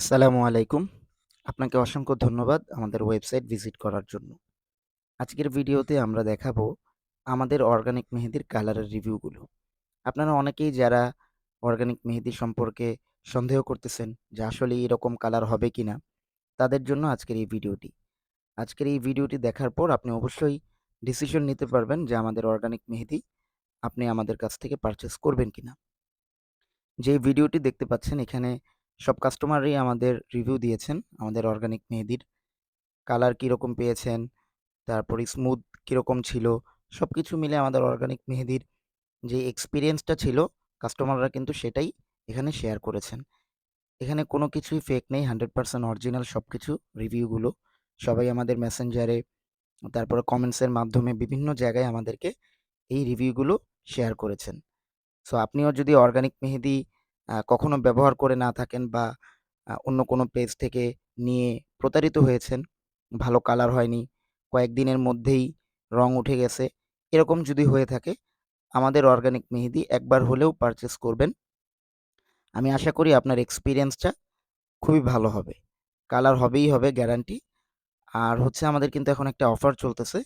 আসসালামু আলাইকুম। আপনাকে অসংখ্য ধন্যবাদ আমাদের ওয়েবসাইট ভিজিট করার জন্য। আজকের ভিডিওতে আমরা দেখাবো আমাদের অর্গানিক মেহেদির কালারের রিভিউগুলো। আপনারা অনেকেই যারা অর্গানিক মেহেদি সম্পর্কে সন্দেহ করতেছেন যে আসলে এরকম কালার হবে কি না তাদের জন্য আজকের এই ভিডিওটি। আজকের এই ভিডিওটি দেখার পর আপনি অবশ্যই ডিসিশন নিতে পারবেন যে আমাদের অর্গানিক মেহেদি আপনি আমাদের কাছ থেকে পারচেস করবেন কি না যে ভিডিওটি দেখতে পাচ্ছেন এখানে সব কাস্টমারই আমাদের রিভিউ দিয়েছেন আমাদের অর্গানিক মেহেদির। কালার কীরকম পেয়েছেন, তারপরে স্মুথ কীরকম ছিল, সব কিছু মিলে আমাদের অর্গানিক মেহেদির যে এক্সপিরিয়েন্সটা ছিল কাস্টমাররা কিন্তু সেটাই এখানে শেয়ার করেছেন। এখানে কোনো কিছুই ফেক নেই 100% অরিজিনাল সব কিছু রিভিউগুলো। সবাই আমাদের মেসেঞ্জারে, তারপরে কমেন্টসের মাধ্যমে বিভিন্ন জায়গায় আমাদেরকে এই রিভিউগুলো শেয়ার করেছেন। সো আপনিও যদি অর্গানিক মেহেদি কখনো ব্যবহার করে না থাকেন বা অন্য কোনো পেজ থেকে নিয়ে প্রতারিত হয়েছেন, ভালো কালার হয়নি, কয়েকদিনের মধ্যেই রং উঠে গেছে, এরকম যদি হয়ে থাকে আমাদের অর্গানিক মেহেদি একবার হলেও পারচেস করবেন। আমি আশা করি আপনার এক্সপিরিয়েন্সটা খুবই ভালো হবে। কালার হবেই হবে গ্যারান্টি। আর হচ্ছে আমাদের কিন্তু এখন একটা অফার চলতেছে।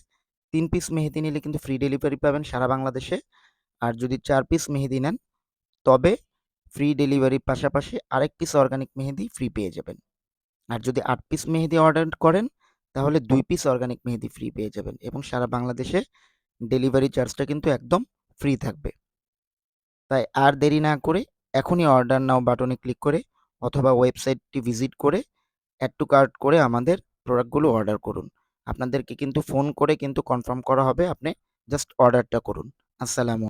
তিন পিস মেহেদি নিলে কিন্তু ফ্রি ডেলিভারি পাবেন সারা বাংলাদেশে। আর যদি চার পিস মেহেদি নেন, তবে ফ্রি ডেলিভারির পাশাপাশি আরেক পিস অর্গানিক মেহেদি ফ্রি পেয়ে যাবেন। আর যদি আট পিস মেহেদি অর্ডার করেন, তাহলে দুই পিস অর্গানিক মেহেদি ফ্রি পেয়ে যাবেন এবং সারা বাংলাদেশে ডেলিভারি চার্জটা কিন্তু একদম ফ্রি থাকবে। তাই আর দেরি না করে এখনই অর্ডার নাও বাটনে ক্লিক করে অথবা ওয়েবসাইটটি ভিজিট করে অ্যাড টু কার্ট করে আমাদের প্রোডাক্টগুলো অর্ডার করুন। আপনাদেরকে কিন্তু ফোন করে কিন্তু কনফার্ম করা হবে, আপনি জাস্ট অর্ডারটা করুন। আসসালামু